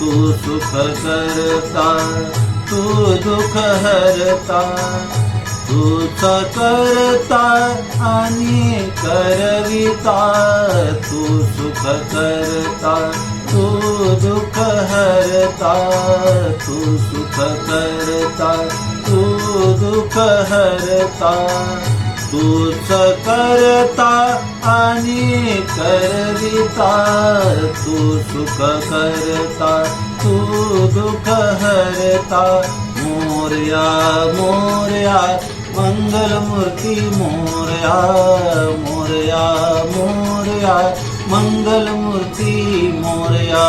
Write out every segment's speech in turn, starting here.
तू सुख करता तू दुःख हरता. तूच करता आणि करविता. तू सुख करता तू दुःख हरता. तू सुख करता तू दुःख हरता. तूच करता आणि करविता तू सुख करता तू दुःख हरता. मोर्या मोर्या मंगलमूर्ती मोर्या मोर्या मोर्या मंगलमूर्ती मोर्या.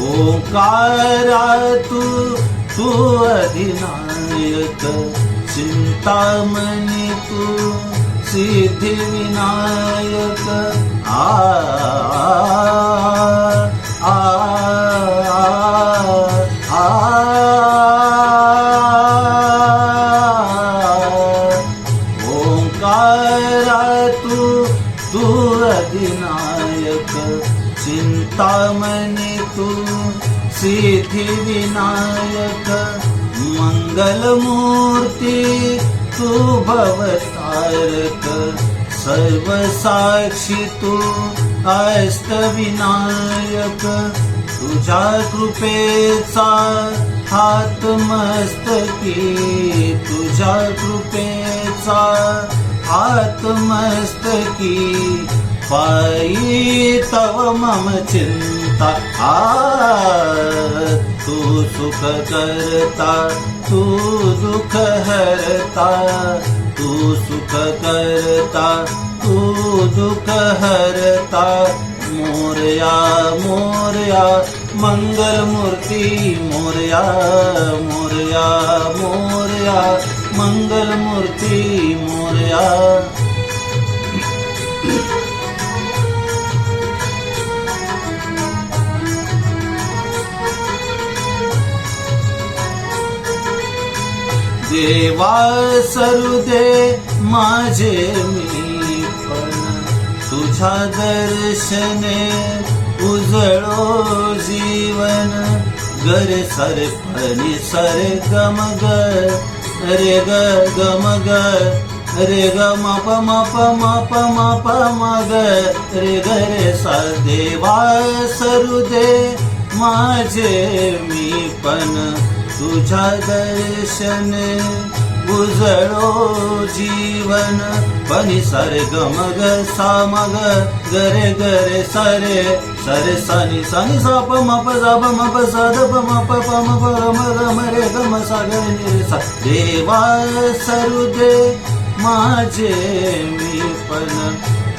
ओकारा तू तू अधिनायक चिंतामणी तू सिद्धिविनायक. आ. चिंतामणी तू सिद्धी विनायक मंगलमूर्ती तू भवतारक सर्व साक्षी तू अस्त विनायक तुझ्या कृपेचा हात मस्तकी तुझ्या कृपेचा हात मस्तकी पायी तव मम चिंता आ तू सुख करता तू दुख हरता तू सुख करता तू दुख हरता मोरया मोरया मंगलमूर्ती मोरया मोरया मोरया मंगलमूर्ती मोरया देवा सरू दे माझे मी पण. तुझ्या दर्शने उजळो जीवन. गर सर फणी सर गम ग. रे ग गम ग. रे ग म प म प म प म प म ग रे ग रे सा देवा सरू दे माझे मी पण. तुझ्या दर्शन उजळो जीवन. पनी सरे गम ग सा मग गरे गरे सरे. सरे सानी सानी सा प म प सा प म प सा द प म प प म प म ग म रे ग म सा ग नि सा. देवा सरुदे माझे मी पण.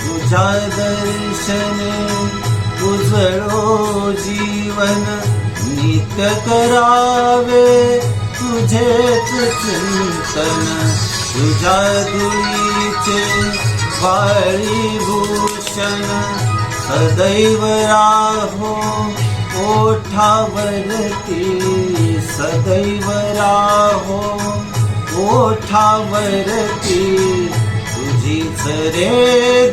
तुझ्या दर्शने उजळो जीवन. नित्य करावे तुझेच चिंतन तुझ्या गुरीचे वाळी भूषण सदैव राहो ओठावरती सदैव राहो ओठावरती तुझीच रे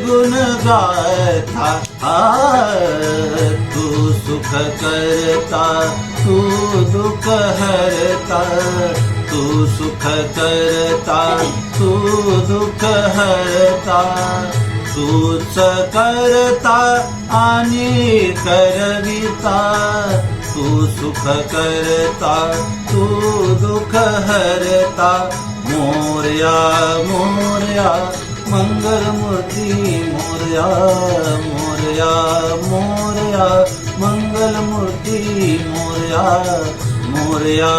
गुण गाथा आ, सुख करता, तू दुख हरता। तू सुख करता, तू दुख हरता। तूच करता आणि करविता। तू सुख करता, तू दुख हरता। मोर्या मोर्या, मंगलमूर्ती, मोर्या मोर्या मोर्या। मंगलमूर्ती मोर्या मोर्या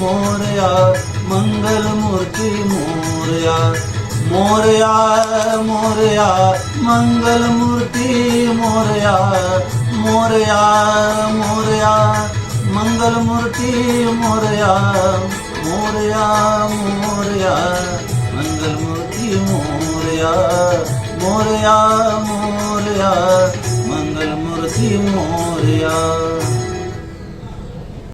मोर्या मंगलमूर्ती मोर्या मोर्या मोर्या मंगलमूर्ती मोर्या मोर्या मोर्या मंगलमूर्ती मोर्या मोर्या मोर्या मंगलमूर्ती मोर्या मोर्या मोर्या मंगलमूर्ती मोर्या